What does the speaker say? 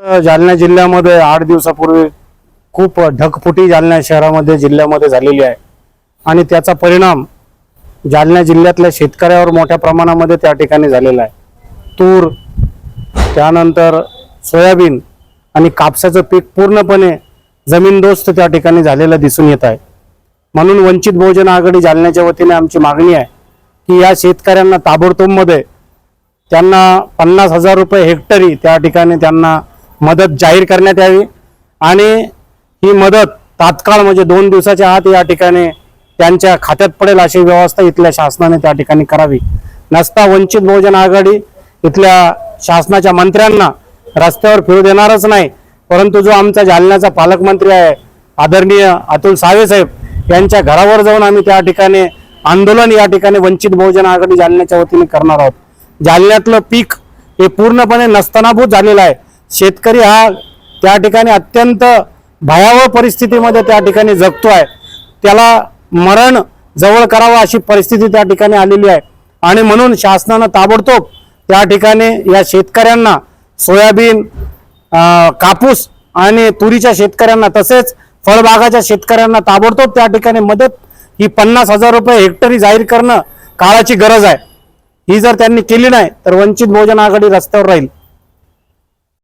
जालना जिल्ह्यामध्ये आठ दिवसापूर्वी खूप ढगफुटी जालना शहरामध्ये जिल्ह्यामध्ये झालेली आहे. आणि त्याचा परिणाम जालना जिल्ह्यातल्या शेतकऱ्यावर मोठ्या प्रमाणामध्ये त्या ठिकाणी झालेला आहे. तूर त्यानंतर सोयाबीन आणि कापसाचं पीक पूर्णपणे जमीनदोस्त त्या ठिकाणी झालेलं दिसून येत आहे. म्हणून वंचित बहुजन आघाडी जालन्याच्या वतीने आमची मागणी आहे की या शेतकऱ्यांना ताबडतोबमध्ये त्यांना पन्नास हजार रुपये हेक्टरी त्या ठिकाणी त्यांना मदत जाहीर करण्यात यावी. आणि ही मदत तात्काळ म्हणजे दोन दिवसाच्या आत या ठिकाणी त्यांच्या खात्यात पडेल अशी व्यवस्था इथल्या शासनाने त्या ठिकाणी करावी. नसता वंचित बहुजन आघाडी इथल्या शासनाच्या मंत्र्यांना रस्त्यावर फिरू देणारच नाही. परंतु जो आमचा जालन्याचा पालकमंत्री आहे आदरणीय अतुल सावे साहेब यांच्या घरावर जाऊन आम्ही त्या ठिकाणी आंदोलन या ठिकाणी वंचित बहुजन आघाडी जालन्याच्या वतीने करणार आहोत. जालन्यातलं पीक हे पूर्णपणे नस्तनाभूत झालेलं आहे. शेतकरी हा त्या ठिकाणी अत्यंत भयावह परिस्थितीमध्ये त्या ठिकाणी जगतो आहे त्याला मरण जवळ करावं अशी परिस्थिती त्या ठिकाणी आलेली आहे. आणि म्हणून शासनानं ताबडतोब त्या ठिकाणी या शेतकऱ्यांना सोयाबीन कापूस आणि तुरीच्या शेतकऱ्यांना तसेच फळबागाच्या शेतकऱ्यांना ताबडतोब त्या ठिकाणी मदत ही पन्नास हजार रुपये हेक्टरी जाहीर करणं काळाची गरज आहे. ही जर त्यांनी केली नाही तर वंचित बहुजन आघाडी रस्त्यावर राहील.